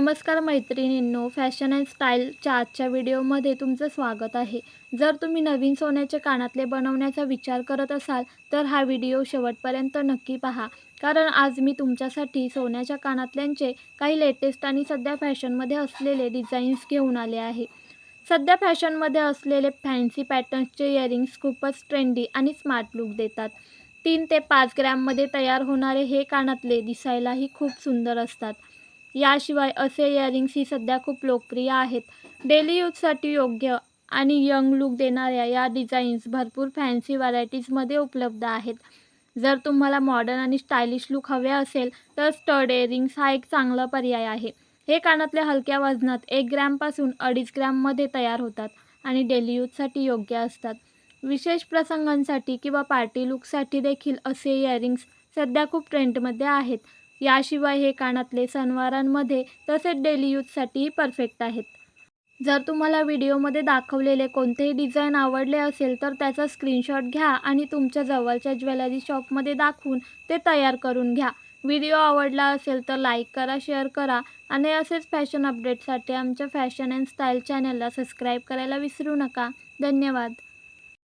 नमस्कार मैत्रिणींनो fashion and स्टाईलच्या आजच्या व्हिडिओमध्ये तुमचं स्वागत आहे. जर तुम्ही नवीन सोन्याचे कानातले बनवण्याचा विचार करत असाल तर हा व्हिडिओ शेवटपर्यंत नक्की पहा. कारण आज मी तुमच्यासाठी सोन्याच्या कानातल्यांचे काही लेटेस्ट आणि सध्या फॅशनमध्ये असलेले डिझाईन्स घेऊन आले आहे. सध्या फॅशनमध्ये असलेले फॅन्सी पॅटर्न्सचे इयरिंग्स खूपच ट्रेंडी आणि स्मार्ट लुक देतात. तीन ते पाच ग्रॅममध्ये तयार होणारे हे कानातले दिसायलाही खूप सुंदर असतात. याशिवाय असे इयरिंग्स ही सध्या खूप लोकप्रिय आहेत. डेली यूजसाठी योग्य आणि यंग लुक देणाऱ्या या डिझाईन्स भरपूर फॅन्सी व्हरायटीजमध्ये उपलब्ध आहेत. जर तुम्हाला मॉडर्न आणि स्टायलिश लुक हवे असेल तर स्टड एअरिंग्स हा एक चांगला पर्याय आहे. हे कानातले हलक्या वजनात एक ग्रॅमपासून अडीच ग्रॅममध्ये तयार होतात आणि डेली यूजसाठी योग्य असतात. विशेष प्रसंगांसाठी किंवा पार्टी लुकसाठी देखील असे इयरिंग्स सध्या खूप ट्रेंडमध्ये आहेत. याशिवाय हे कानातले सणवारांमध्ये तसेच डेली यूजसाठीही परफेक्ट आहेत. जर तुम्हाला व्हिडिओमध्ये दाखवलेले कोणतेही डिझाईन आवडले असेल तर त्याचा स्क्रीनशॉट घ्या आणि तुमच्या जवळच्या ज्वेलरी शॉपमध्ये दाखवून ते तयार करून घ्या. व्हिडिओ आवडला असेल तर लाईक करा शेअर करा आणि असेच फॅशन अपडेटसाठी आमच्या फॅशन अँड स्टाईल चॅनलला सबस्क्राईब करायला विसरू नका. धन्यवाद.